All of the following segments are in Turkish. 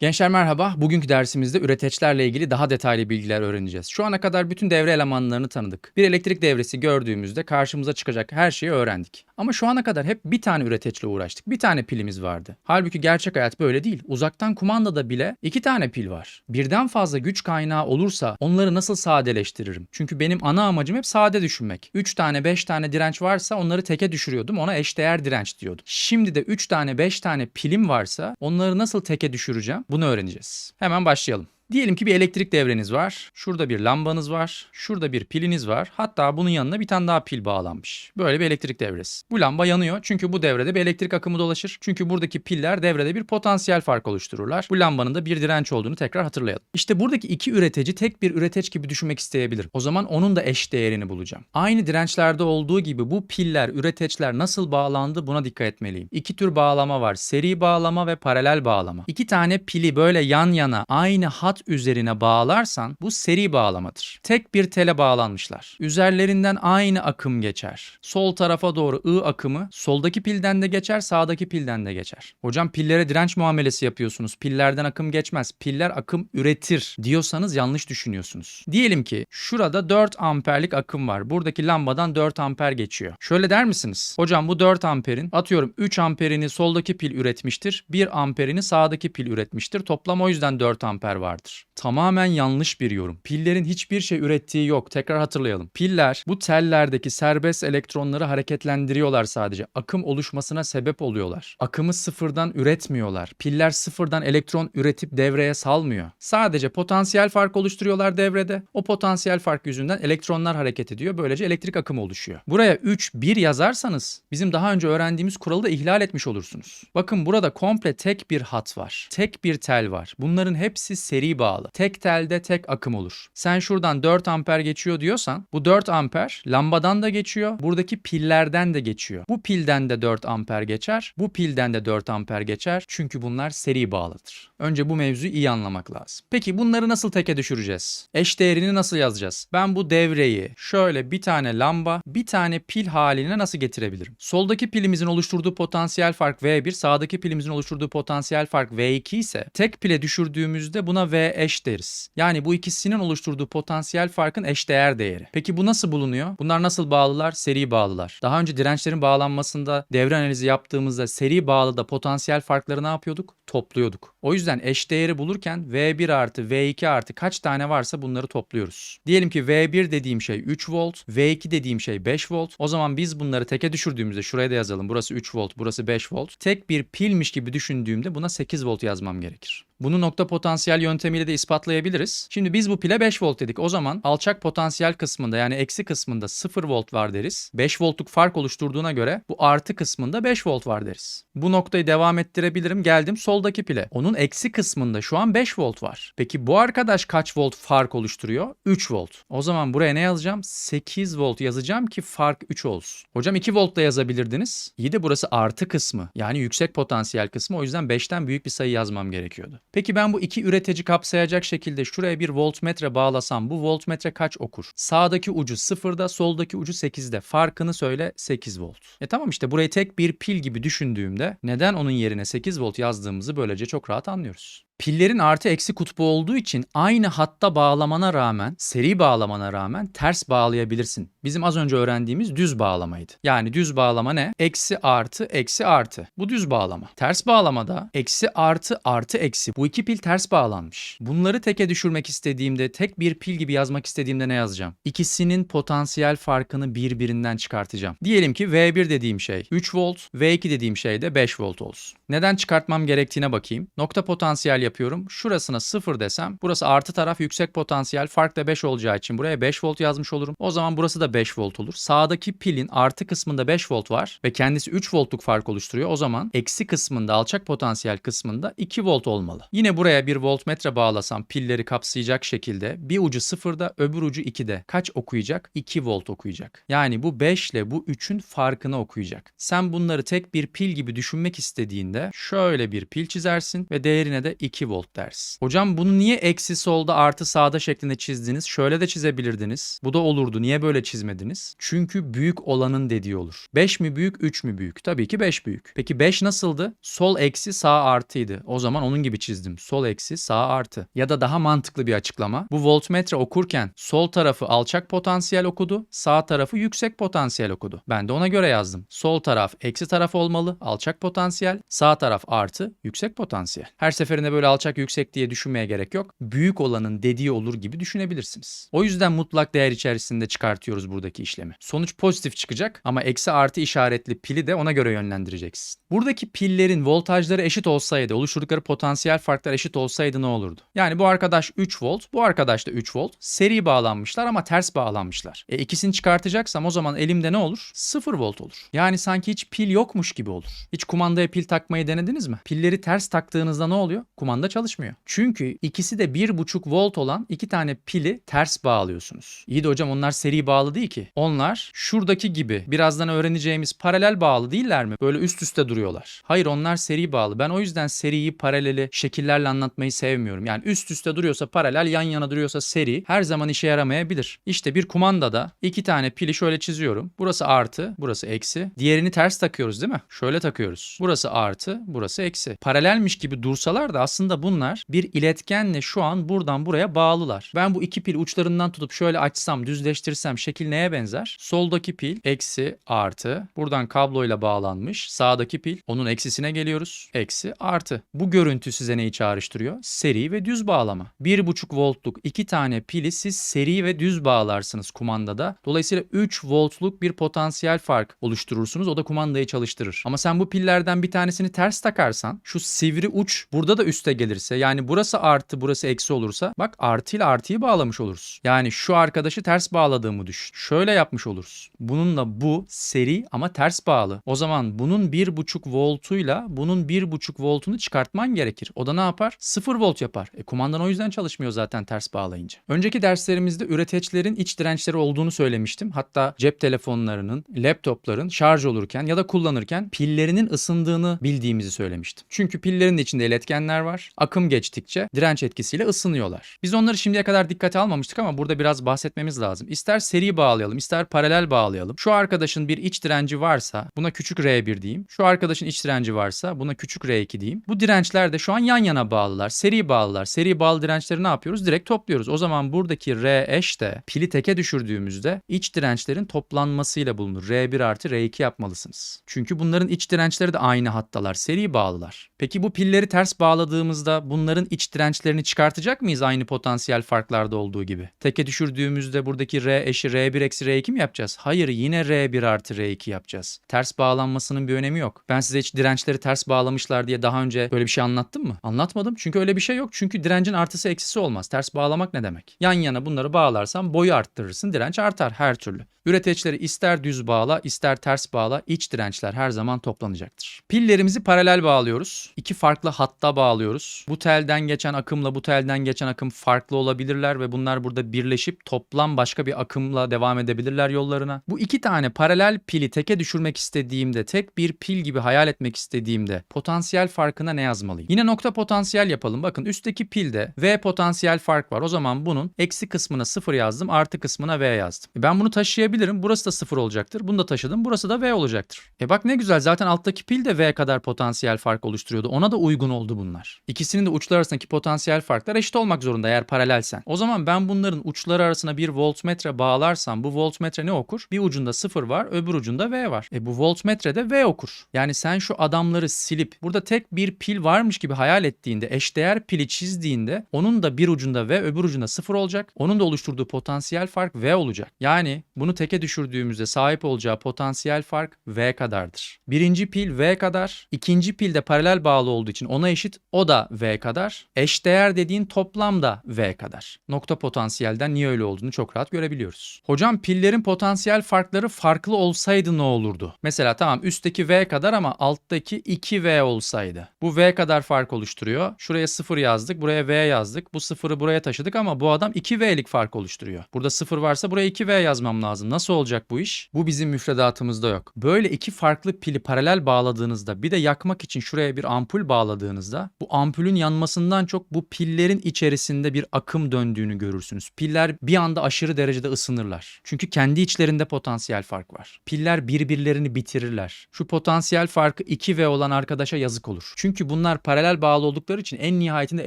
Gençler merhaba. Bugünkü dersimizde üreteçlerle ilgili daha detaylı bilgiler öğreneceğiz. Şu ana kadar bütün devre elemanlarını tanıdık. Bir elektrik devresi gördüğümüzde karşımıza çıkacak her şeyi öğrendik. Ama şu ana kadar hep bir tane üreteçle uğraştık. Bir tane pilimiz vardı. Halbuki gerçek hayat böyle değil. Uzaktan kumandada bile iki tane pil var. Birden fazla güç kaynağı olursa onları nasıl sadeleştiririm? Çünkü benim ana amacım hep sade düşünmek. 3 tane 5 tane direnç varsa onları teke düşürüyordum. Ona eşdeğer direnç diyordum. Şimdi de 3 tane 5 tane pilim varsa onları nasıl teke düşüreceğim? Bunu öğreneceğiz. Hemen başlayalım. Diyelim ki bir elektrik devreniz var. Şurada bir lambanız var. Şurada bir piliniz var. Hatta bunun yanına bir tane daha pil bağlanmış. Böyle bir elektrik devresi. Bu lamba yanıyor çünkü bu devrede bir elektrik akımı dolaşır. Çünkü buradaki piller devrede bir potansiyel fark oluştururlar. Bu lambanın da bir direnç olduğunu tekrar hatırlayalım. İşte buradaki iki üretici tek bir üreteç gibi düşünmek isteyebilirim. O zaman onun da eş değerini bulacağım. Aynı dirençlerde olduğu gibi bu piller, üreteçler nasıl bağlandı buna dikkat etmeliyim. İki tür bağlama var. Seri bağlama ve paralel bağlama. İki tane pili böyle yan yana aynı hat üzerine bağlarsan bu seri bağlamadır. Tek bir tele bağlanmışlar. Üzerlerinden aynı akım geçer. Sol tarafa doğru I akımı soldaki pilden de geçer, sağdaki pilden de geçer. Hocam pillere direnç muamelesi yapıyorsunuz. Pillerden akım geçmez. Piller akım üretir diyorsanız yanlış düşünüyorsunuz. Diyelim ki şurada 4 amperlik akım var. Buradaki lambadan 4 amper geçiyor. Şöyle der misiniz? Hocam bu 4 amperin atıyorum 3 amperini soldaki pil üretmiştir. 1 amperini sağdaki pil üretmiştir. Toplam o yüzden 4 amper vardır. Tamamen yanlış bir yorum. Pillerin hiçbir şey ürettiği yok. Tekrar hatırlayalım. Piller bu tellerdeki serbest elektronları hareketlendiriyorlar sadece. Akım oluşmasına sebep oluyorlar. Akımı sıfırdan üretmiyorlar. Piller sıfırdan elektron üretip devreye salmıyor. Sadece potansiyel fark oluşturuyorlar devrede. O potansiyel fark yüzünden elektronlar hareket ediyor. Böylece elektrik akımı oluşuyor. Buraya 3, 1 yazarsanız bizim daha önce öğrendiğimiz kuralı da ihlal etmiş olursunuz. Bakın burada komple tek bir hat var. Tek bir tel var. Bunların hepsi seri bağlı. Tek telde tek akım olur. Sen şuradan 4 amper geçiyor diyorsan bu 4 amper lambadan da geçiyor. Buradaki pillerden de geçiyor. Bu pilden de 4 amper geçer. Bu pilden de 4 amper geçer. Çünkü bunlar seri bağlıdır. Önce bu mevzuyu iyi anlamak lazım. Peki bunları nasıl teke düşüreceğiz? Eş değerini nasıl yazacağız? Ben bu devreyi şöyle bir tane lamba, bir tane pil haline nasıl getirebilirim? Soldaki pilimizin oluşturduğu potansiyel fark V1, sağdaki pilimizin oluşturduğu potansiyel fark V2 ise tek pile düşürdüğümüzde buna V eş deriz. Yani bu ikisinin oluşturduğu potansiyel farkın eşdeğer değeri. Peki bu nasıl bulunuyor? Bunlar nasıl bağlılar? Seri bağlılar. Daha önce dirençlerin bağlanmasında devre analizi yaptığımızda seri bağlıda potansiyel farkları ne yapıyorduk? Topluyorduk. O yüzden eşdeğeri bulurken V1 artı V2 artı kaç tane varsa bunları topluyoruz. Diyelim ki V1 dediğim şey 3 volt, V2 dediğim şey 5 volt. O zaman biz bunları teke düşürdüğümüzde şuraya da yazalım. Burası 3 volt, burası 5 volt. Tek bir pilmiş gibi düşündüğümde buna 8 volt yazmam gerekir. Bunu nokta potansiyel yöntemiyle de ispatlayabiliriz. Şimdi biz bu pile 5 volt dedik. O zaman alçak potansiyel kısmında yani eksi kısmında 0 volt var deriz. 5 voltluk fark oluşturduğuna göre bu artı kısmında 5 volt var deriz. Bu noktayı devam ettirebilirim. Geldim soldaki pile. Onun eksi kısmında şu an 5 volt var. Peki bu arkadaş kaç volt fark oluşturuyor? 3 volt. O zaman buraya ne yazacağım? 8 volt yazacağım ki fark 3 olsun. Hocam 2 volt da yazabilirdiniz. İyi de burası artı kısmı. Yani yüksek potansiyel kısmı. O yüzden 5'ten büyük bir sayı yazmam gerekiyordu. Peki ben bu iki üretici kapsayacak şekilde şuraya bir voltmetre bağlasam bu voltmetre kaç okur? Sağdaki ucu 0'da, soldaki ucu 8'de. Farkını söyle 8 volt. E tamam işte burayı tek bir pil gibi düşündüğümde neden onun yerine 8 volt yazdığımızı böylece çok rahat anlıyoruz. Pillerin artı eksi kutbu olduğu için aynı hatta bağlamana rağmen, seri bağlamana rağmen ters bağlayabilirsin. Bizim az önce öğrendiğimiz düz bağlamaydı. Yani düz bağlama ne? Eksi artı eksi artı. Bu düz bağlama. Ters bağlamada eksi artı artı eksi. Bu iki pil ters bağlanmış. Bunları teke düşürmek istediğimde, tek bir pil gibi yazmak istediğimde ne yazacağım? İkisinin potansiyel farkını birbirinden çıkartacağım. Diyelim ki V1 dediğim şey 3 volt, V2 dediğim şey de 5 volt olsun. Neden çıkartmam gerektiğine bakayım. Nokta potansiyel yapıyorum. Şurasına 0 desem burası artı taraf yüksek potansiyel fark da 5 olacağı için buraya 5 volt yazmış olurum. O zaman burası da 5 volt olur. Sağdaki pilin artı kısmında 5 volt var ve kendisi 3 voltluk fark oluşturuyor. O zaman eksi kısmında alçak potansiyel kısmında 2 volt olmalı. Yine buraya bir voltmetre bağlasam pilleri kapsayacak şekilde bir ucu 0'da öbür ucu 2'de. Kaç okuyacak? 2 volt okuyacak. Yani bu 5 ile bu 3'ün farkını okuyacak. Sen bunları tek bir pil gibi düşünmek istediğinde şöyle bir pil çizersin ve değerine de 2 2 volt deriz. Hocam bunu niye eksi solda artı sağda şeklinde çizdiniz? Şöyle de çizebilirdiniz. Bu da olurdu. Niye böyle çizmediniz? Çünkü büyük olanın dediği olur. 5 mi büyük 3 mü büyük? Tabii ki 5 büyük. Peki 5 nasıldı? Sol eksi sağ artıydı. O zaman onun gibi çizdim. Sol eksi sağ artı. Ya da daha mantıklı bir açıklama. Bu voltmetre okurken sol tarafı alçak potansiyel okudu. Sağ tarafı yüksek potansiyel okudu. Ben de ona göre yazdım. Sol taraf eksi taraf olmalı. Alçak potansiyel. Sağ taraf artı yüksek potansiyel. Her seferinde böyle alçak yüksek diye düşünmeye gerek yok. Büyük olanın dediği olur gibi düşünebilirsiniz. O yüzden mutlak değer içerisinde çıkartıyoruz buradaki işlemi. Sonuç pozitif çıkacak ama eksi artı işaretli pili de ona göre yönlendireceksin. Buradaki pillerin voltajları eşit olsaydı, oluşturdukları potansiyel farklar eşit olsaydı ne olurdu? Yani bu arkadaş 3 volt, bu arkadaş da 3 volt. Seri bağlanmışlar ama ters bağlanmışlar. E ikisini çıkartacaksam o zaman elimde ne olur? 0 volt olur. Yani sanki hiç pil yokmuş gibi olur. Hiç kumandaya pil takmayı denediniz mi? Pilleri ters taktığınızda ne oluyor? Kumanda çalışmıyor. Çünkü ikisi de 1,5 volt olan iki tane pili ters bağlıyorsunuz. İyi de hocam onlar seri bağlı değil ki. Onlar şuradaki gibi birazdan öğreneceğimiz paralel bağlı değiller mi? Böyle üst üste duruyorlar. Hayır onlar seri bağlı. Ben o yüzden seriyi paraleli şekillerle anlatmayı sevmiyorum. Yani üst üste duruyorsa paralel, yan yana duruyorsa seri her zaman işe yaramayabilir. İşte bir kumandada iki tane pili şöyle çiziyorum. Burası artı, burası eksi. Diğerini ters takıyoruz değil mi? Şöyle takıyoruz. Burası artı, burası eksi. Paralelmiş gibi dursalar da aslında bunlar bir iletkenle şu an buradan buraya bağlılar. Ben bu iki pil uçlarından tutup şöyle açsam, düzleştirsem şekil neye benzer? Soldaki pil eksi artı. Buradan kabloyla bağlanmış. Sağdaki pil onun eksisine geliyoruz. Eksi artı. Bu görüntü size neyi çağrıştırıyor? Seri ve düz bağlama. 1,5 voltluk iki tane pili siz seri ve düz bağlarsınız kumandada. Dolayısıyla 3 voltluk bir potansiyel fark oluşturursunuz. O da kumandayı çalıştırır. Ama sen bu pillerden bir tanesini ters takarsan şu sivri uç burada da üste gelirse yani burası artı burası eksi olursa bak artı ile artıyı bağlamış oluruz. Yani şu arkadaşı ters bağladığımı düşün. Şöyle yapmış oluruz. Bununla bu seri ama ters bağlı. O zaman bunun 1,5 voltuyla bunun 1,5 voltunu çıkartman gerekir. O da ne yapar? 0 volt yapar. E kumandan o yüzden çalışmıyor zaten ters bağlayınca. Önceki derslerimizde üreteçlerin iç dirençleri olduğunu söylemiştim. Hatta cep telefonlarının, laptopların şarj olurken ya da kullanırken pillerinin ısındığını bildiğimizi söylemiştim. Çünkü pillerin de içinde iletkenler var. Akım geçtikçe direnç etkisiyle ısınıyorlar. Biz onları şimdiye kadar dikkate almamıştık ama burada biraz bahsetmemiz lazım. İster seri bağlayalım, ister paralel bağlayalım. Şu arkadaşın bir iç direnci varsa buna küçük R1 diyeyim. Şu arkadaşın iç direnci varsa buna küçük R2 diyeyim. Bu dirençler de şu an yan yana bağlılar. Seri bağlılar. Seri bağlı dirençleri ne yapıyoruz? Direkt topluyoruz. O zaman buradaki R eş de pili teke düşürdüğümüzde iç dirençlerin toplanmasıyla bulunur. R1 artı R2 yapmalısınız. Çünkü bunların iç dirençleri de aynı hattalar. Seri bağlılar. Peki bu pilleri ters bağladığımızda bunların iç dirençlerini çıkartacak mıyız aynı potansiyel farklarda olduğu gibi? Teke düşürdüğümüzde buradaki R eşi R1 eksi R2 mi yapacağız? Hayır yine R1 artı R2 yapacağız. Ters bağlanmasının bir önemi yok. Ben size hiç dirençleri ters bağlamışlar diye daha önce böyle bir şey anlattım mı? Anlatmadım. Çünkü öyle bir şey yok. Çünkü direncin artısı eksisi olmaz. Ters bağlamak ne demek? Yan yana bunları bağlarsan boyu arttırırsın. Direnç artar her türlü. Üreticileri ister düz bağla ister ters bağla iç dirençler her zaman toplanacaktır. Pillerimizi paralel bağlıyoruz. İki farklı hatta bağlıyoruz. Bu telden geçen akımla bu telden geçen akım farklı olabilirler ve bunlar burada birleşip toplam başka bir akımla devam edebilirler yollarına. Bu iki tane paralel pili teke düşürmek istediğimde tek bir pil gibi hayal etmek istediğimde potansiyel farkına ne yazmalıyım? Yine nokta potansiyel yapalım. Bakın üstteki pilde V potansiyel fark var. O zaman bunun eksi kısmına 0 yazdım artı kısmına V yazdım. E ben bunu taşıyabilirim. Burası da 0 olacaktır. Bunu da taşıdım. Burası da V olacaktır. E bak ne güzel zaten alttaki pil de V kadar potansiyel fark oluşturuyordu. Ona da uygun oldu bunlar. İkisinin de uçlar arasındaki potansiyel farklar eşit olmak zorunda eğer paralelsen. O zaman ben bunların uçları arasına bir voltmetre bağlarsam bu voltmetre ne okur? Bir ucunda 0 var öbür ucunda V var. E bu voltmetre de V okur. Yani sen şu adamları silip burada tek bir pil varmış gibi hayal ettiğinde eşdeğer pili çizdiğinde onun da bir ucunda V öbür ucunda 0 olacak. Onun da oluşturduğu potansiyel fark V olacak. Yani bunu teke düşürdüğümüzde sahip olacağı potansiyel fark V kadardır. Birinci pil V kadar, ikinci pil de paralel bağlı olduğu için ona eşit o da V kadar. Eşdeğer dediğin toplam da V kadar. Nokta potansiyelden niye öyle olduğunu çok rahat görebiliyoruz. Hocam pillerin potansiyel farkları farklı olsaydı ne olurdu? Mesela tamam üstteki V kadar ama alttaki 2V olsaydı. Bu V kadar fark oluşturuyor. Şuraya 0 yazdık, buraya V yazdık. Bu 0'ı buraya taşıdık ama bu adam 2V'lik fark oluşturuyor. Burada 0 varsa buraya 2V yazmam lazım. Nasıl olacak bu iş? Bu bizim müfredatımızda yok. Böyle iki farklı pili paralel bağladığınızda bir de yakmak için şuraya bir ampul bağladığınızda bu ampul ampulün yanmasından çok bu pillerin içerisinde bir akım döndüğünü görürsünüz. Piller bir anda aşırı derecede ısınırlar. Çünkü kendi içlerinde potansiyel fark var. Piller birbirlerini bitirirler. Şu potansiyel farkı 2V olan arkadaşa yazık olur. Çünkü bunlar paralel bağlı oldukları için en nihayetinde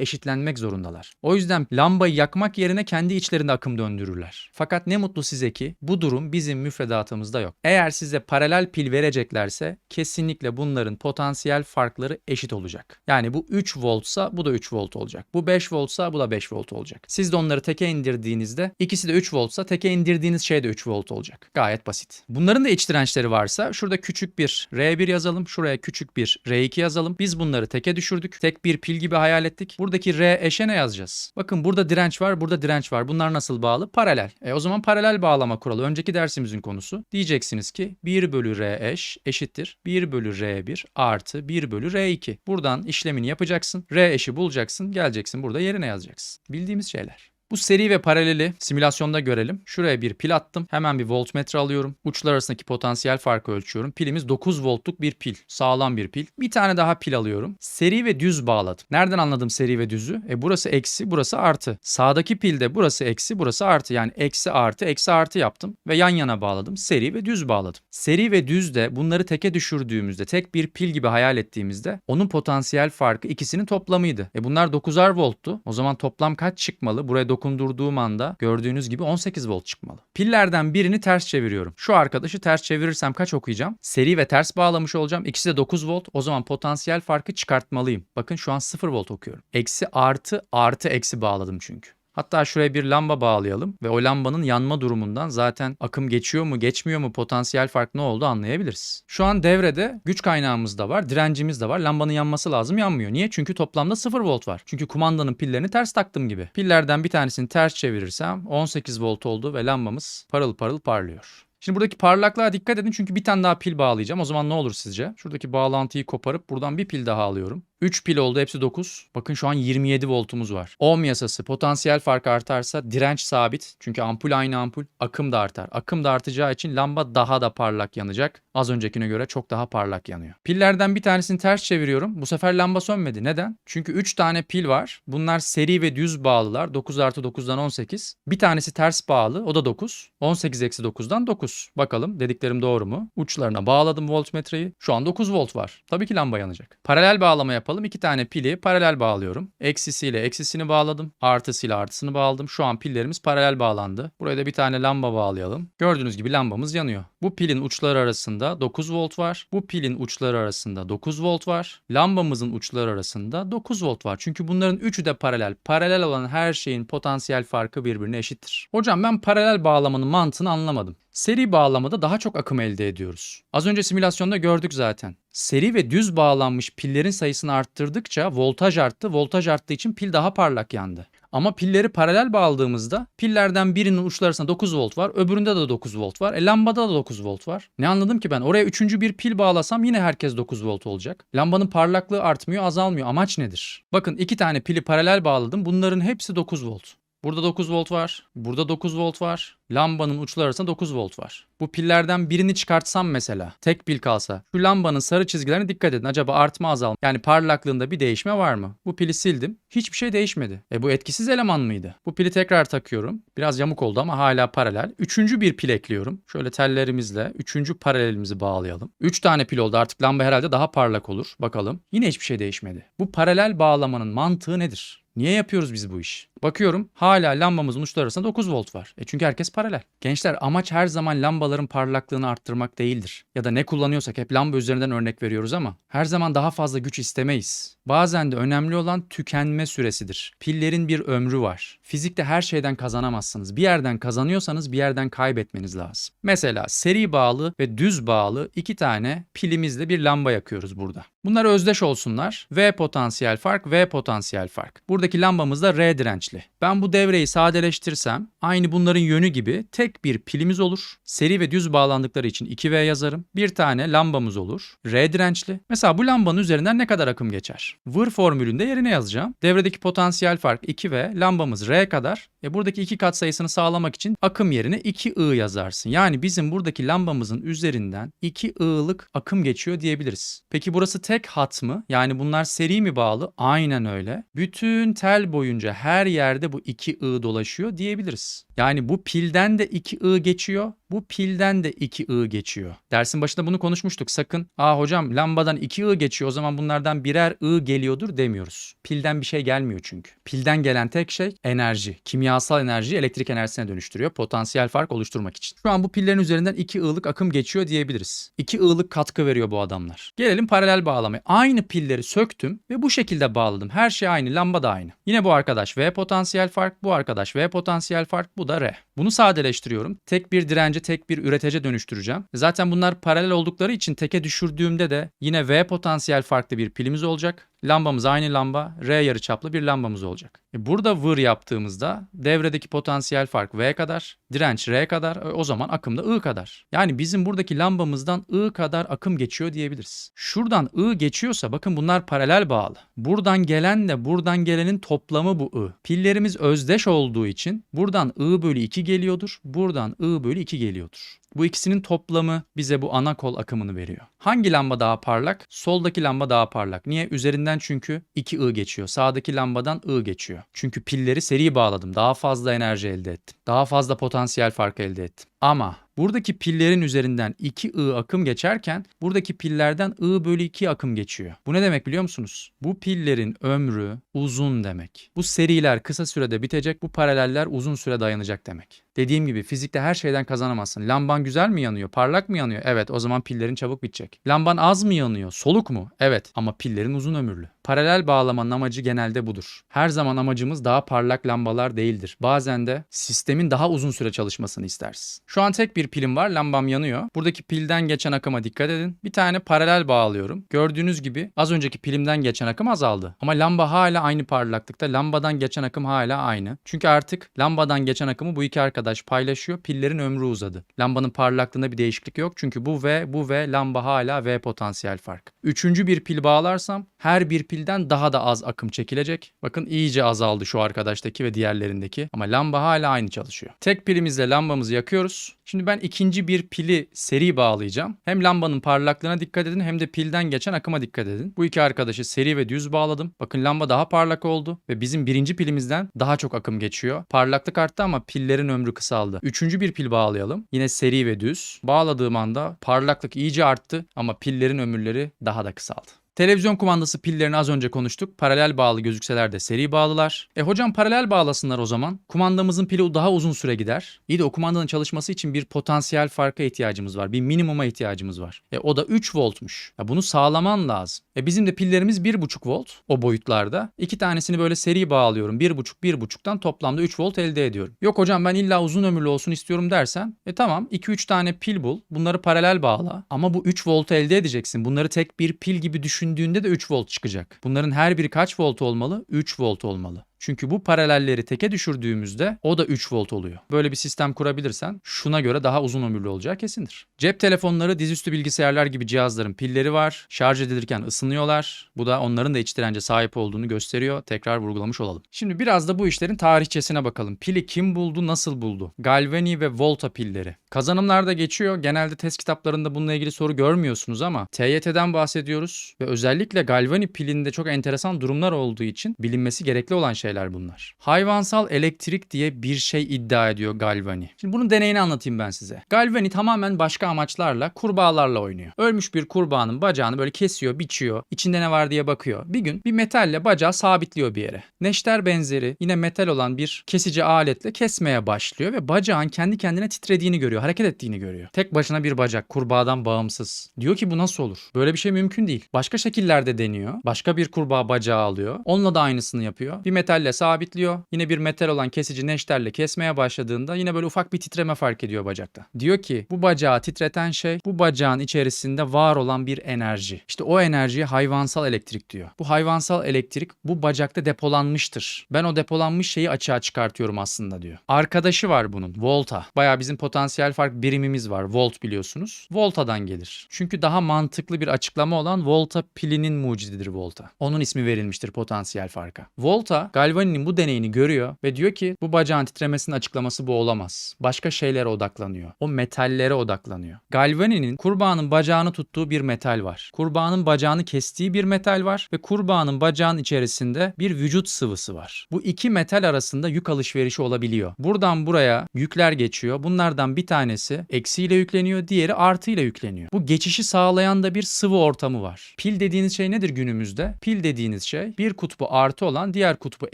eşitlenmek zorundalar. O yüzden lambayı yakmak yerine kendi içlerinde akım döndürürler. Fakat ne mutlu size ki bu durum bizim müfredatımızda yok. Eğer size paralel pil vereceklerse kesinlikle bunların potansiyel farkları eşit olacak. Yani bu 3 voltsa bu da 3 volt olacak. Bu 5 voltsa bu da 5 volt olacak. Siz de onları teke indirdiğinizde ikisi de 3 voltsa teke indirdiğiniz şey de 3 volt olacak. Gayet basit. Bunların da iç dirençleri varsa şurada küçük bir R1 yazalım. Şuraya küçük bir R2 yazalım. Biz bunları teke düşürdük. Tek bir pil gibi hayal ettik. Buradaki R eşe ne yazacağız? Bakın burada direnç var, burada direnç var. Bunlar nasıl bağlı? Paralel. E o zaman paralel bağlama kuralı. Önceki dersimizin konusu. Diyeceksiniz ki 1 bölü R eş eşittir 1 bölü R1 artı 1 bölü R2. Buradan işlemini yapacaksın. R eşi bulacaksın. Geleceksin burada yerine yazacaksın. Bildiğimiz şeyler. Bu seri ve paraleli simülasyonda görelim. Şuraya bir pil attım. Hemen bir voltmetre alıyorum. Uçlar arasındaki potansiyel farkı ölçüyorum. Pilimiz 9 voltluk bir pil. Sağlam bir pil. Bir tane daha pil alıyorum. Seri ve düz bağladım. Nereden anladım seri ve düzü? E burası eksi, burası artı. Sağdaki pilde burası eksi, burası artı. Yani eksi artı, eksi artı yaptım. Ve yan yana bağladım. Seri ve düz bağladım. Seri ve düz de bunları teke düşürdüğümüzde, tek bir pil gibi hayal ettiğimizde onun potansiyel farkı ikisinin toplamıydı. E bunlar 9'ar volttu. O zaman toplam kaç çıkmalı? Buraya dokundurduğum anda gördüğünüz gibi 18 volt çıkmalı. Pillerden birini ters çeviriyorum. Şu arkadaşı ters çevirirsem kaç okuyacağım? Seri ve ters bağlamış olacağım. İkisi de 9 volt. O zaman potansiyel farkı çıkartmalıyım. Bakın şu an 0 volt okuyorum. Eksi artı artı eksi bağladım çünkü. Hatta şuraya bir lamba bağlayalım ve o lambanın yanma durumundan zaten akım geçiyor mu geçmiyor mu potansiyel fark ne oldu anlayabiliriz. Şu an devrede güç kaynağımız da var, direncimiz de var. Lambanın yanması lazım yanmıyor. Niye? Çünkü toplamda 0 volt var. Çünkü kumandanın pillerini ters taktım gibi. Pillerden bir tanesini ters çevirirsem 18 volt oldu ve lambamız parıl parıl parlıyor. Şimdi buradaki parlaklığa dikkat edin çünkü bir tane daha pil bağlayacağım. O zaman ne olur sizce? Şuradaki bağlantıyı koparıp buradan bir pil daha alıyorum. 3 pil oldu hepsi 9. Bakın şu an 27 voltumuz var. Ohm yasası potansiyel fark artarsa direnç sabit. Çünkü ampul aynı ampul. Akım da artar. Akım da artacağı için lamba daha da parlak yanacak. Az öncekine göre çok daha parlak yanıyor. Pillerden bir tanesini ters çeviriyorum. Bu sefer lamba sönmedi. Neden? Çünkü 3 tane pil var. Bunlar seri ve düz bağlılar. 9 artı 9'dan 18. Bir tanesi ters bağlı. O da 9. 18 eksi 9'dan 9. Bakalım dediklerim doğru mu? Uçlarına bağladım voltmetreyi. Şu an 9 volt var. Tabii ki lamba yanacak. Paralel bağlama yapalım. İki tane pili paralel bağlıyorum. Eksisiyle eksisini bağladım. Artısıyla artısını bağladım. Şu an pillerimiz paralel bağlandı. Buraya da bir tane lamba bağlayalım. Gördüğünüz gibi lambamız yanıyor. Bu pilin uçları arasında 9 volt var. Bu pilin uçları arasında 9 volt var. Lambamızın uçları arasında 9 volt var. Çünkü bunların üçü de paralel. Paralel olan her şeyin potansiyel farkı birbirine eşittir. Hocam ben paralel bağlamanın mantığını anlamadım. Seri bağlamada daha çok akım elde ediyoruz. Az önce simülasyonda gördük zaten. Seri ve düz bağlanmış pillerin sayısını arttırdıkça voltaj arttı. Voltaj arttığı için pil daha parlak yandı. Ama pilleri paralel bağladığımızda pillerden birinin uçları arasında 9 volt var. Öbüründe de 9 volt var. E lambada da 9 volt var. Ne anladım ki ben? Oraya üçüncü bir pil bağlasam yine herkes 9 volt olacak. Lambanın parlaklığı artmıyor azalmıyor. Amaç nedir? Bakın iki tane pili paralel bağladım. Bunların hepsi 9 volt. Burada 9 volt var. Burada 9 volt var. Lambanın uçları arasında 9 volt var. Bu pillerden birini çıkartsam mesela, tek pil kalsa, şu lambanın sarı çizgilerine dikkat edin. Acaba artma azalma, yani parlaklığında bir değişme var mı? Bu pili sildim. Hiçbir şey değişmedi. E bu etkisiz eleman mıydı? Bu pili tekrar takıyorum. Biraz yamuk oldu ama hala paralel. Üçüncü bir pil ekliyorum. Şöyle tellerimizle üçüncü paralelimizi bağlayalım. Üç tane pil oldu. Artık lamba herhalde daha parlak olur. Bakalım. Yine hiçbir şey değişmedi. Bu paralel bağlamanın mantığı nedir? Niye yapıyoruz biz bu iş? Bakıyorum hala lambamızın uçları arasında 9 volt var. E çünkü herkes paralel. Gençler amaç her zaman lambaların parlaklığını arttırmak değildir. Ya da ne kullanıyorsak hep lamba üzerinden örnek veriyoruz ama her zaman daha fazla güç istemeyiz. Bazen de önemli olan tükenme süresidir. Pillerin bir ömrü var. Fizikte her şeyden kazanamazsınız. Bir yerden kazanıyorsanız bir yerden kaybetmeniz lazım. Mesela seri bağlı ve düz bağlı iki tane pilimizle bir lamba yakıyoruz burada. Bunlar özdeş olsunlar. V potansiyel fark, V potansiyel fark. Buradaki lambamız da R dirençli. Ben bu devreyi sadeleştirsem aynı bunların yönü gibi gibi tek bir pilimiz olur. Seri ve düz bağlandıkları için 2V yazarım. Bir tane lambamız olur. R dirençli. Mesela bu lambanın üzerinden ne kadar akım geçer? Vır formülünde yerine yazacağım. Devredeki potansiyel fark 2V, lambamız R kadar. E buradaki iki kat sayısını sağlamak için akım yerine 2I yazarsın. Yani bizim buradaki lambamızın üzerinden 2I'lık akım geçiyor diyebiliriz. Peki burası tek hat mı? Yani bunlar seri mi bağlı? Aynen öyle. Bütün tel boyunca her yerde bu 2I dolaşıyor diyebiliriz. Yani bu pilden de 2I geçiyor, bu pilden de 2I geçiyor. Dersin başında bunu konuşmuştuk. Sakın aa hocam lambadan 2I geçiyor o zaman bunlardan birer I geliyordur demiyoruz. Pilden bir şey gelmiyor çünkü. Pilden gelen tek şey enerji. Kimyasal enerjiyi elektrik enerjisine dönüştürüyor potansiyel fark oluşturmak için. Şu an bu pillerin üzerinden 2I'lık akım geçiyor diyebiliriz. 2I'lık katkı veriyor bu adamlar. Gelelim paralel bağlamaya. Aynı pilleri söktüm ve bu şekilde bağladım. Her şey aynı, lamba da aynı. Yine bu arkadaş V potansiyel fark, bu arkadaş V potansiyel fark, bu da R. Bunu sadeleştiriyorum. Tek bir direnci tek bir üretece dönüştüreceğim. Zaten bunlar paralel oldukları için teke düşürdüğümde de yine V potansiyel farklı bir pilimiz olacak. Lambamız aynı lamba, R yarıçaplı bir lambamız olacak. E burada vır yaptığımızda devredeki potansiyel fark V kadar, direnç R kadar, e o zaman akım da I kadar. Yani bizim buradaki lambamızdan I kadar akım geçiyor diyebiliriz. Şuradan I geçiyorsa bakın bunlar paralel bağlı. Buradan gelen de buradan gelenin toplamı bu I. Pillerimiz özdeş olduğu için buradan I bölü 2 geliyordur, buradan I bölü 2 geliyordur. Bu ikisinin toplamı bize bu ana kol akımını veriyor. Hangi lamba daha parlak? Soldaki lamba daha parlak. Niye? Üzerinden çünkü 2I geçiyor. Sağdaki lambadan I geçiyor. Çünkü pilleri seri bağladım. Daha fazla enerji elde ettim. Daha fazla potansiyel fark elde ettim. Ama buradaki pillerin üzerinden 2I akım geçerken buradaki pillerden I bölü 2 akım geçiyor. Bu ne demek biliyor musunuz? Bu pillerin ömrü uzun demek. Bu seriler kısa sürede bitecek, bu paraleller uzun süre dayanacak demek. Dediğim gibi fizikte her şeyden kazanamazsın. Lamban güzel mi yanıyor? Parlak mı yanıyor? Evet o zaman pillerin çabuk bitecek. Lamban az mı yanıyor? Soluk mu? Evet ama pillerin uzun ömürlü. Paralel bağlamanın amacı genelde budur. Her zaman amacımız daha parlak lambalar değildir. Bazen de sistemin daha uzun süre çalışmasını isteriz. Şu an tek bir pilim var, lambam yanıyor. Buradaki pilden geçen akıma dikkat edin. Bir tane paralel bağlıyorum. Gördüğünüz gibi az önceki pilimden geçen akım azaldı. Ama lamba hala aynı parlaklıkta. Lambadan geçen akım hala aynı. Çünkü artık lambadan geçen akımı bu iki arkadaş paylaşıyor. Pillerin ömrü uzadı. Lambanın parlaklığında bir değişiklik yok. Çünkü bu V, bu V, lamba hala V potansiyel fark. Üçüncü bir pil bağlarsam her bir pilden daha da az akım çekilecek. Bakın iyice azaldı şu arkadaştaki ve diğerlerindeki. Ama lamba hala aynı çalışıyor. Tek pilimizle lambamızı yakıyoruz. Şimdi ben ikinci bir pili seri bağlayacağım. Hem lambanın parlaklığına dikkat edin hem de pilden geçen akıma dikkat edin. Bu iki arkadaşı seri ve düz bağladım. Bakın lamba daha parlak oldu ve bizim birinci pilimizden daha çok akım geçiyor. Parlaklık arttı ama pillerin ömrü kısaldı. Üçüncü bir pil bağlayalım. Yine seri ve düz. Bağladığım anda parlaklık iyice arttı ama pillerin ömürleri daha da kısaldı. Televizyon kumandası pillerini az önce konuştuk. Paralel bağlı gözükseler de seri bağlılar. E hocam paralel bağlasınlar o zaman. Kumandamızın pili daha uzun süre gider. İyi de o kumandanın çalışması için bir potansiyel farka ihtiyacımız var. Bir minimuma ihtiyacımız var. E o da 3 voltmuş. Ya bunu sağlaman lazım. E bizim de pillerimiz 1,5 volt o boyutlarda. İki tanesini böyle seri bağlıyorum. 1,5 1,5'tan toplamda 3 volt elde ediyorum. Yok hocam ben illa uzun ömürlü olsun istiyorum dersen e tamam 2-3 tane pil bul. Bunları paralel bağla. Ama bu 3 voltu elde edeceksin. Bunları tek bir pil gibi düşündüğünde de 3 volt çıkacak. Bunların her biri kaç volt olmalı? 3 volt olmalı. Çünkü bu paralelleri teke düşürdüğümüzde o da 3 volt oluyor. Böyle bir sistem kurabilirsen şuna göre daha uzun ömürlü olacağı kesindir. Cep telefonları, dizüstü bilgisayarlar gibi cihazların pilleri var. Şarj edilirken ısınıyorlar. Bu da onların da iç dirence sahip olduğunu gösteriyor. Tekrar vurgulamış olalım. Şimdi biraz da bu işlerin tarihçesine bakalım. Pili kim buldu, nasıl buldu? Galvani ve Volta pilleri. Kazanımlarda geçiyor. Genelde test kitaplarında bununla ilgili soru görmüyorsunuz ama TYT'den bahsediyoruz ve özellikle Galvani pilinde çok enteresan durumlar olduğu için bilinmesi gerekli olan şeyler bunlar. Hayvansal elektrik diye bir şey iddia ediyor Galvani. Şimdi bunun deneyini anlatayım ben size. Galvani tamamen başka amaçlarla kurbağalarla oynuyor. Ölmüş bir kurbağanın bacağını böyle kesiyor, biçiyor, içinde ne var diye bakıyor. Bir gün bir metalle bacağı sabitliyor bir yere. Neşter benzeri yine metal olan bir kesici aletle kesmeye başlıyor ve bacağın kendi kendine titrediğini görüyor, hareket ettiğini görüyor. Tek başına bir bacak, kurbağadan bağımsız. Diyor ki bu nasıl olur? Böyle bir şey mümkün değil. Başka şekillerde deniyor. Başka bir kurbağa bacağı alıyor. Onunla da aynısını yapıyor. Bir metalle metalle sabitliyor. Yine bir metal olan kesici neşterle kesmeye başladığında yine böyle ufak bir titreme fark ediyor bacakta. Diyor ki bu bacağı titreten şey bu bacağın içerisinde var olan bir enerji. İşte o enerjiye hayvansal elektrik diyor. Bu hayvansal elektrik bu bacakta depolanmıştır. Ben o depolanmış şeyi açığa çıkartıyorum aslında diyor. Arkadaşı var bunun volta. Baya bizim potansiyel fark birimimiz var. Volt biliyorsunuz. Volta'dan gelir. Çünkü daha mantıklı bir açıklama olan volta pilinin mucididir volta. Onun ismi verilmiştir potansiyel farka. Volta Galvani'nin bu deneyini görüyor ve diyor ki bu bacağın titremesinin açıklaması bu olamaz. Başka şeylere odaklanıyor. O metallere odaklanıyor. Galvani'nin kurbağanın bacağını tuttuğu bir metal var. Kurbağanın bacağını kestiği bir metal var ve kurbağanın bacağın içerisinde bir vücut sıvısı var. Bu iki metal arasında yük alışverişi olabiliyor. Buradan buraya yükler geçiyor. Bunlardan bir tanesi eksiyle yükleniyor, diğeri artıyla yükleniyor. Bu geçişi sağlayan da bir sıvı ortamı var. Pil dediğiniz şey nedir günümüzde? Pil dediğiniz şey bir kutbu artı olan, diğer kutbu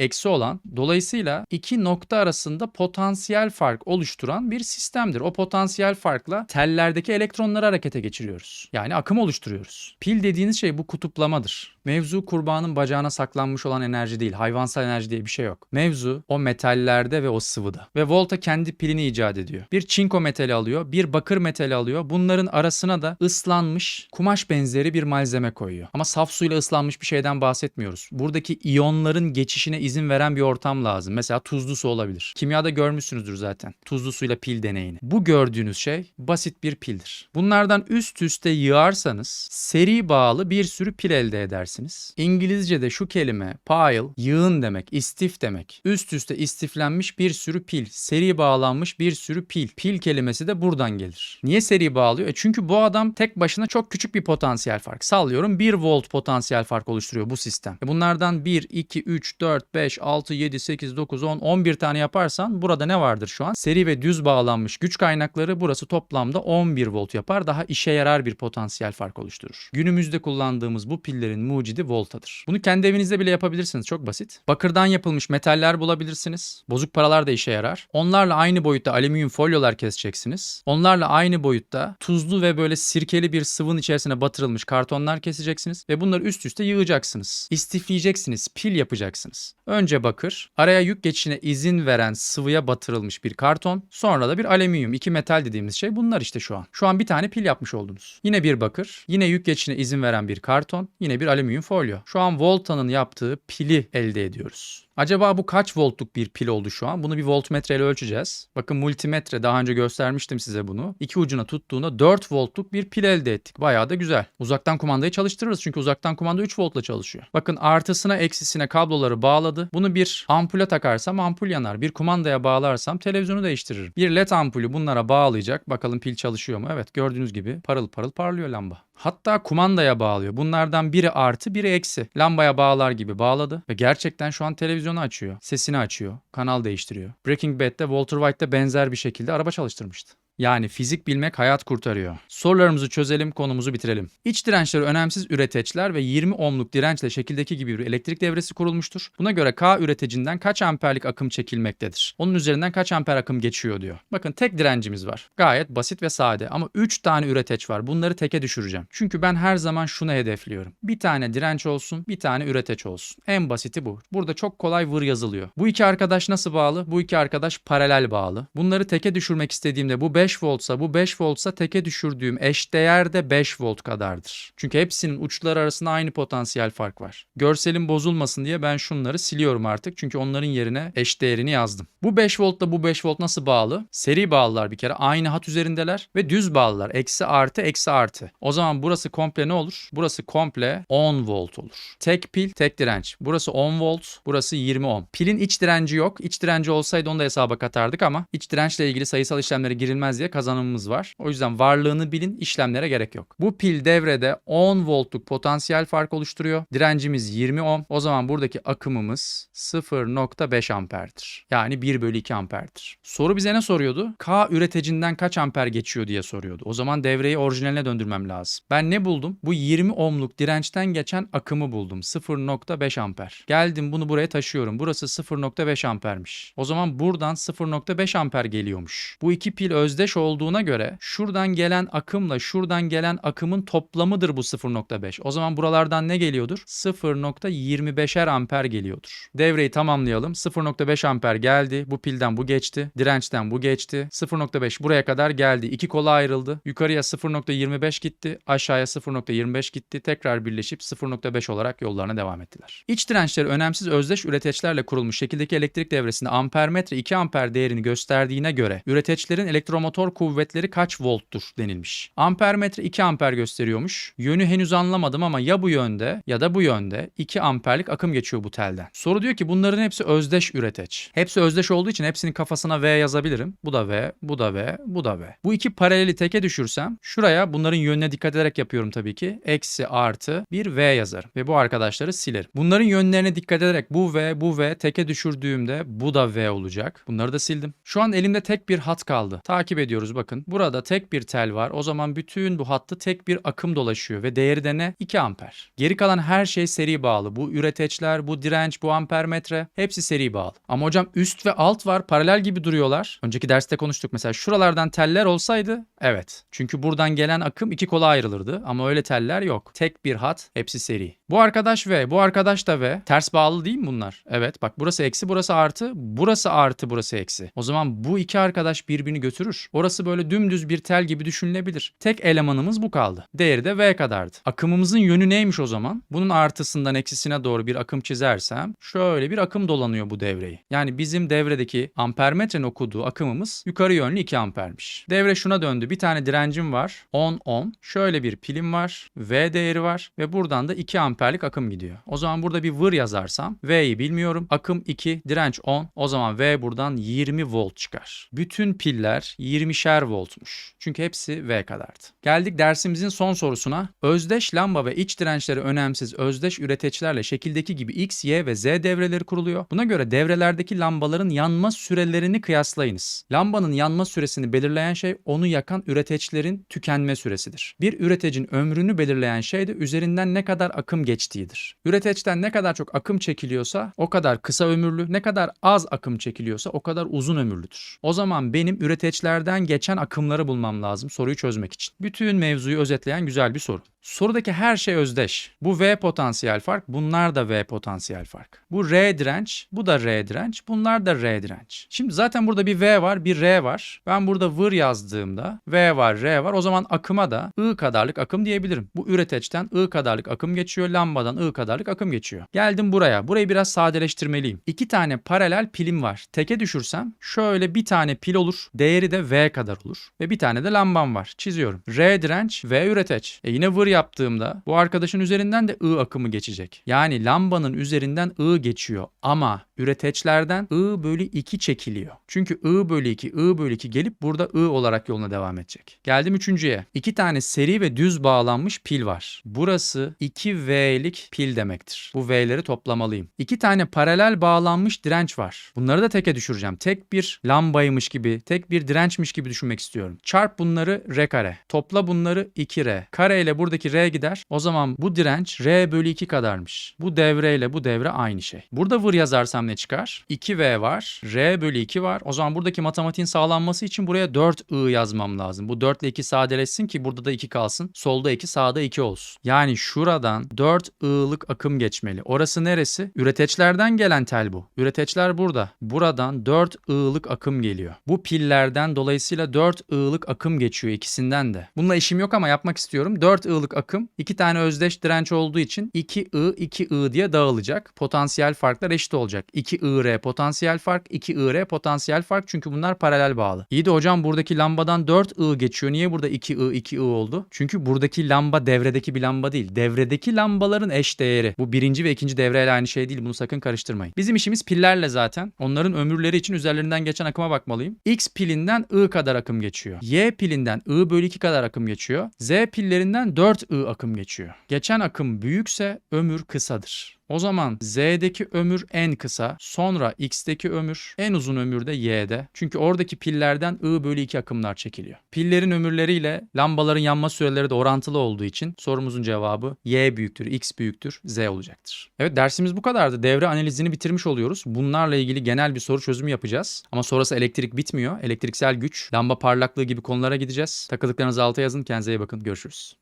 eksi olan, dolayısıyla iki nokta arasında potansiyel fark oluşturan bir sistemdir. O potansiyel farkla tellerdeki elektronları harekete geçiriyoruz. Yani akım oluşturuyoruz. Pil dediğiniz şey bu kutuplamadır. Mevzu kurbanın bacağına saklanmış olan enerji değil. Hayvansal enerji diye bir şey yok. Mevzu o metallerde ve o sıvıda. Ve Volta kendi pilini icat ediyor. Bir çinko metali alıyor, bir bakır metali alıyor. Bunların arasına da ıslanmış kumaş benzeri bir malzeme koyuyor. Ama saf suyla ıslanmış bir şeyden bahsetmiyoruz. Buradaki iyonların geçişine izin veren bir ortam lazım. Mesela tuzlu su olabilir. Kimyada görmüşsünüzdür zaten. Tuzlu suyla pil deneyini. Bu gördüğünüz şey basit bir pildir. Bunlardan üst üste yığarsanız seri bağlı bir sürü pil elde edersiniz. İngilizce'de şu kelime pile, yığın demek, istif demek. Üst üste istiflenmiş bir sürü pil, seri bağlanmış bir sürü pil. Pil kelimesi de buradan gelir. Niye seri bağlıyor? E çünkü bu adam tek başına çok küçük bir potansiyel fark. Sallıyorum 1 volt potansiyel fark oluşturuyor bu sistem. E bunlardan 1, 2, 3, 4, 5, 6, 7, 8, 9, 10, 11 tane yaparsan burada ne vardır şu an? Seri ve düz bağlanmış güç kaynakları burası toplamda 11 volt yapar. Daha işe yarar bir potansiyel fark oluşturur. Günümüzde kullandığımız bu pillerin mucidi voltadır. Bunu kendi evinizde bile yapabilirsiniz. Çok basit. Bakırdan yapılmış metaller bulabilirsiniz. Bozuk paralar da işe yarar. Onlarla aynı boyutta alüminyum folyolar keseceksiniz. Onlarla aynı boyutta tuzlu ve böyle sirkeli bir sıvının içerisine batırılmış kartonlar keseceksiniz ve bunları üst üste yığacaksınız. İstifleyeceksiniz, pil yapacaksınız. Önce bakır, araya yük geçişine izin veren sıvıya batırılmış bir karton, sonra da bir alüminyum, iki metal dediğimiz şey bunlar işte şu an. Şu an bir tane pil yapmış oldunuz. Yine bir bakır, yine yük geçişine izin veren bir karton, yine bir alüminyum folyo. Şu an Volta'nın yaptığı pili elde ediyoruz. Acaba bu kaç voltluk bir pil oldu şu an? Bunu bir voltmetre ile ölçeceğiz. Bakın multimetre daha önce göstermiştim size bunu. İki ucuna tuttuğunda 4 voltluk bir pil elde ettik. Bayağı da güzel. Uzaktan kumandayı çalıştırırız çünkü uzaktan kumanda 3 voltla çalışıyor. Bakın artısına eksisine kabloları bağladı. Bunu bir ampule takarsam ampul yanar. Bir kumandaya bağlarsam televizyonu değiştiririm. Bir led ampulü bunlara bağlayacak. Bakalım pil çalışıyor mu? Evet gördüğünüz gibi parıl parıl parlıyor lamba. Hatta kumandaya bağlıyor. Bunlardan biri artı biri eksi. Lambaya bağlar gibi bağladı ve gerçekten şu an televizyonu açıyor. Sesini açıyor. Kanal değiştiriyor. Breaking Bad'de Walter White de benzer bir şekilde araba çalıştırmıştı. Yani fizik bilmek hayat kurtarıyor. Sorularımızı çözelim, konumuzu bitirelim. İç dirençleri önemsiz üreteçler ve 20 ohmluk dirençle şekildeki gibi bir elektrik devresi kurulmuştur. Buna göre K üreticinden kaç amperlik akım çekilmektedir? Onun üzerinden kaç amper akım geçiyor diyor. Bakın tek direncimiz var. Gayet basit ve sade ama 3 tane üreteç var. Bunları teke düşüreceğim. Çünkü ben her zaman şunu hedefliyorum. Bir tane direnç olsun, bir tane üreteç olsun. En basiti bu. Burada çok kolay vır yazılıyor. Bu iki arkadaş nasıl bağlı? Bu iki arkadaş paralel bağlı. Bunları teke düşürmek istediğimde bu 5 voltsa bu 5 voltsa teke düşürdüğüm eşdeğer de 5 volt kadardır. Çünkü hepsinin uçları arasında aynı potansiyel fark var. Görselim bozulmasın diye ben şunları siliyorum artık. Çünkü onların yerine eşdeğerini yazdım. Bu 5 voltla bu 5 volt nasıl bağlı? Seri bağlılar bir kere. Aynı hat üzerindeler ve düz bağlılar. Eksi artı eksi artı. O zaman burası komple ne olur? Burası komple 10 volt olur. Tek pil tek direnç. Burası 10 volt. Burası 20 ohm. Pilin iç direnci yok. İç direnci olsaydı onu da hesaba katardık ama iç dirençle ilgili sayısal işlemlere girilmez diye kazanımımız var. O yüzden varlığını bilin işlemlere gerek yok. Bu pil devrede 10 voltluk potansiyel fark oluşturuyor. Direncimiz 20 ohm. O zaman buradaki akımımız 0.5 amperdir. Yani 1 bölü 2 amperdir. Soru bize ne soruyordu? K üreticinden kaç amper geçiyor diye soruyordu. O zaman devreyi orijinaline döndürmem lazım. Ben ne buldum? Bu 20 ohmluk dirençten geçen akımı buldum. 0.5 amper. Geldim bunu buraya taşıyorum. Burası 0.5 ampermiş. O zaman buradan 0.5 amper geliyormuş. Bu iki pil özdeş özdeş olduğuna göre şuradan gelen akımla şuradan gelen akımın toplamıdır bu 0.5. O zaman buralardan ne geliyordur? 0.25'er amper geliyordur. Devreyi tamamlayalım. 0.5 amper geldi. Bu pilden bu geçti. Dirençten bu geçti. 0.5 buraya kadar geldi. İki kola ayrıldı. Yukarıya 0.25 gitti. Aşağıya 0.25 gitti. Tekrar birleşip 0.5 olarak yollarına devam ettiler. İç dirençleri önemsiz özdeş üreteçlerle kurulmuş şekildeki elektrik devresinde ampermetre 2 amper değerini gösterdiğine göre üreteçlerin elektromotor kuvvetleri kaç volttur denilmiş. Ampermetre 2 amper gösteriyormuş. Yönü henüz anlamadım ama ya bu yönde ya da bu yönde 2 amperlik akım geçiyor bu telden. Soru diyor ki bunların hepsi özdeş üreteç. Hepsi özdeş olduğu için hepsinin kafasına V yazabilirim. Bu da V, bu da V, bu da V. Bu iki paraleli teke düşürsem şuraya bunların yönüne dikkat ederek yapıyorum tabii ki. Eksi artı bir V yazarım ve bu arkadaşları silerim. Bunların yönlerine dikkat ederek bu V, bu V teke düşürdüğümde bu da V olacak. Bunları da sildim. Şu an elimde tek bir hat kaldı. Takip ediyoruz bakın. Burada tek bir tel var. O zaman bütün bu hattı tek bir akım dolaşıyor ve değeri de ne? 2 amper. Geri kalan her şey seri bağlı. Bu üreteçler, bu direnç, bu ampermetre hepsi seri bağlı. Ama hocam üst ve alt var. Paralel gibi duruyorlar. Önceki derste konuştuk. Mesela şuralardan teller olsaydı evet. Çünkü buradan gelen akım iki kola ayrılırdı. Ama öyle teller yok. Tek bir hat. Hepsi seri. Bu arkadaş V, bu arkadaş da V. Ters bağlı değil mi bunlar? Evet bak burası eksi, burası artı, burası artı, burası eksi. O zaman bu iki arkadaş birbirini götürür. Orası böyle dümdüz bir tel gibi düşünülebilir. Tek elemanımız bu kaldı. Değeri de V kadardı. Akımımızın yönü neymiş o zaman? Bunun artısından eksisine doğru bir akım çizersem şöyle bir akım dolanıyor bu devreyi. Yani bizim devredeki ampermetrenin okuduğu akımımız yukarı yönlü 2 ampermiş. Devre şuna döndü. Bir tane direncim var. 10 ohm. Şöyle bir pilim var. V değeri var ve buradan da 2 amperlik akım gidiyor. O zaman burada bir vır yazarsam V'yi bilmiyorum. Akım 2, direnç 10. O zaman V buradan 20 volt çıkar. Bütün piller 20'şer voltmuş. Çünkü hepsi V kadardı. Geldik dersimizin son sorusuna. Özdeş lamba ve iç dirençleri önemsiz özdeş üreteçlerle şekildeki gibi X, Y ve Z devreleri kuruluyor. Buna göre devrelerdeki lambaların yanma sürelerini kıyaslayınız. Lambanın yanma süresini belirleyen şey onu yakan üreteçlerin tükenme süresidir. Bir üretecin ömrünü belirleyen şey de üzerinden ne kadar akım geçtiğidir. Üreteçten ne kadar çok akım çekiliyorsa o kadar kısa ömürlü, ne kadar az akım çekiliyorsa o kadar uzun ömürlüdür. O zaman benim üreteçlerden geçen akımları bulmam lazım soruyu çözmek için. Bütün mevzuyu özetleyen güzel bir soru. Sorudaki her şey özdeş. Bu V potansiyel fark, bunlar da V potansiyel fark. Bu R direnç, bu da R direnç, bunlar da R direnç. Şimdi zaten burada bir V var, bir R var. Ben burada vır yazdığımda V var, R var. O zaman akıma da I kadarlık akım diyebilirim. Bu üreteçten I kadarlık akım geçiyor, lambadan I kadarlık akım geçiyor. Geldim buraya. Burayı biraz sadeleştirmeliyim. İki tane paralel pilim var. Teke düşürsem şöyle bir tane pil olur. Değeri de V kadar olur. Ve bir tane de lambam var. Çiziyorum. R direnç, V üreteç. E yine vır yaptığımda bu arkadaşın üzerinden de I akımı geçecek. Yani lambanın üzerinden I geçiyor ama üreteçlerden I bölü 2 çekiliyor. Çünkü I bölü 2, I bölü 2 gelip burada I olarak yoluna devam edecek. Geldim üçüncüye. İki tane seri ve düz bağlanmış pil var. Burası 2V'lik pil demektir. Bu V'leri toplamalıyım. İki tane paralel bağlanmış direnç var. Bunları da teke düşüreceğim. Tek bir lambaymış gibi, tek bir dirençmiş gibi düşünmek istiyorum. Çarp bunları R kare. Topla bunları 2R. Kare ile buradaki R gider. O zaman bu direnç R bölü 2 kadarmış. Bu devre ile bu devre aynı şey. Burada vır yazarsam ne çıkar? 2V var. R bölü 2 var. O zaman buradaki matematiğin sağlanması için buraya 4I yazmam lazım. Bu 4 ile 2 sadeleşsin ki burada da 2 kalsın. Solda 2 sağda 2 olsun. Yani şuradan 4I'lık akım geçmeli. Orası neresi? Üreteçlerden gelen tel bu. Üreteçler burada. Buradan 4I'lık akım geliyor. Bu pillerden dolayısıyla 4I'lık akım geçiyor ikisinden de. Bununla işim yok ama yapmak istiyorum. 4I'lık akım iki tane özdeş direnç olduğu için 2I 2I diye dağılacak. Potansiyel farklar eşit olacak. 2IR potansiyel fark, 2IR potansiyel fark çünkü bunlar paralel bağlı. İyi de hocam buradaki lambadan 4I geçiyor. Niye burada 2I 2I oldu? Çünkü buradaki lamba devredeki bir lamba değil. Devredeki lambaların eş değeri. Bu birinci ve ikinci devreyle aynı şey değil. Bunu sakın karıştırmayın. Bizim işimiz pillerle zaten. Onların ömürleri için üzerlerinden geçen akıma bakmalıyım. X pilinden I kadar akım geçiyor. Y pilinden I bölü 2 kadar akım geçiyor. Z pillerinden 4I akım geçiyor. Geçen akım büyükse ömür kısadır. O zaman Z'deki ömür en kısa, sonra X'teki ömür, en uzun ömür de Y'de. Çünkü oradaki pillerden I bölü 2 akımlar çekiliyor. Pillerin ömürleriyle lambaların yanma süreleri de orantılı olduğu için sorumuzun cevabı Y büyüktür, X büyüktür, Z olacaktır. Evet dersimiz bu kadardı. Devre analizini bitirmiş oluyoruz. Bunlarla ilgili genel bir soru çözümü yapacağız. Ama sonrası elektrik bitmiyor. Elektriksel güç, lamba parlaklığı gibi konulara gideceğiz. Takıldıklarınızı alta yazın. Kendinize iyi bakın. Görüşürüz.